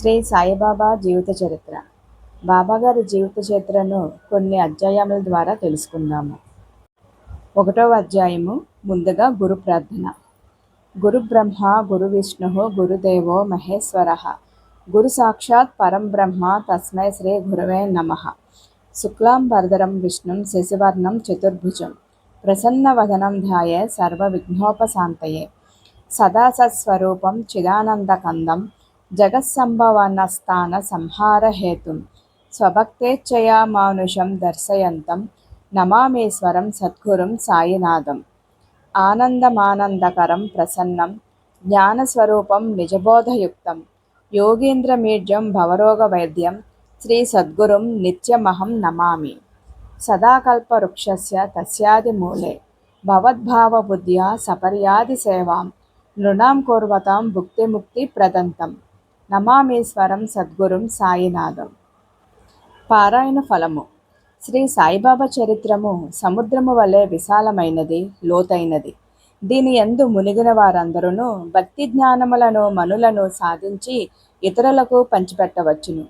శ్రీ సాయిబాబా జీవిత చరిత్ర. బాబాగారి జీవిత చరిత్రను కొన్ని అధ్యాయముల ద్వారా తెలుసుకుందాము. ఒకటవ అధ్యాయము ముందుగా గురు ప్రార్థన. గురు బ్రహ్మ గురు విష్ణు గురుదేవో మహేశ్వర. గురు సాక్షాత్ పరం బ్రహ్మ తస్మై శ్రీ గురవే నమ. శుక్లాం వరదరం విష్ణుం శశివర్ణం చతుర్భుజం. ప్రసన్నవదనం ధ్యాయ సర్వ విఘ్నోపశాంతయే సదా సత్స్వరూపం చిదానందకందం జగత్సంభవనస్థాన సంహారహేతుం స్వభక్తేచ్ఛయా మానుషం దర్శయంతం. నమామేశ్వరం సద్గురుం సాయినాథం. ఆనందమానందకరం ప్రసన్నం. జ్ఞానస్వరూపం నిజబోధయుక్తం. యోగీంద్రమీడ్యం భవరోగ వైద్యం శ్రీ సద్గురుం నిత్యమహం నమామి. సదాకల్పవృక్షస్య తస్యాదిమూలే భవద్భావబుద్ధ్యా సపర్యాది నమామేశ్వరం సద్గురుం సాయినాథం. పారాయణ ఫలము. శ్రీ సాయిబాబా చరిత్రము సముద్రము వలె విశాలమైనది లోతైనది. దీని ఎందు మునిగిన వారందరూ భక్తి జ్ఞానములను మనులను సాధించి ఇతరులకు పంచిపెట్టవచ్చును.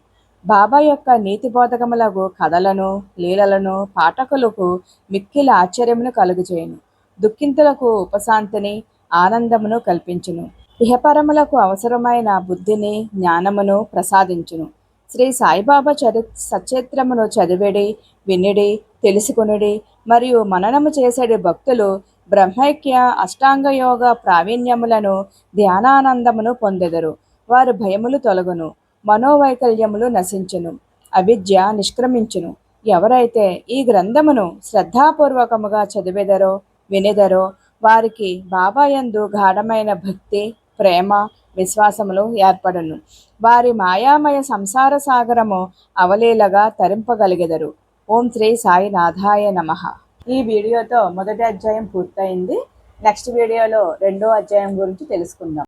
బాబా యొక్క నీతి బోధకములకు కథలను లీలలను పాఠకులకు మిక్కిల ఆశ్చర్యమును కలుగుచేయును దుఃఖింతులకు ఉపశాంతిని ఆనందమును కల్పించును. ఇహపరములకు అవసరమైన బుద్ధిని జ్ఞానమును ప్రసాదించును. శ్రీ సాయిబాబా చరి సచేత్రమును చదివిడి వినిడి తెలుసుకునుడి మరియు మననము చేసేడి భక్తులు బ్రహ్మైక్య అష్టాంగయోగ ప్రావీణ్యములను ధ్యానానందమును పొందెదరు. వారు భయములు తొలగును మనోవైకల్యములు నశించును అవిద్య నిష్క్రమించును. ఎవరైతే ఈ గ్రంథమును శ్రద్ధాపూర్వకముగా చదివెదరో వినెదరో వారికి బాబాయందు గాఢమైన భక్తి ప్రేమ విశ్వాసములు ఏర్పడును. వారి మాయామయ సంసార సాగరము అవలీలగా తరింపగలిగెదరు. ఓం శ్రీ సాయినాథాయ నమ. ఈ వీడియోతో మొదటి అధ్యాయం పూర్తయింది. నెక్స్ట్ వీడియోలో రెండో అధ్యాయం గురించి తెలుసుకుందాం.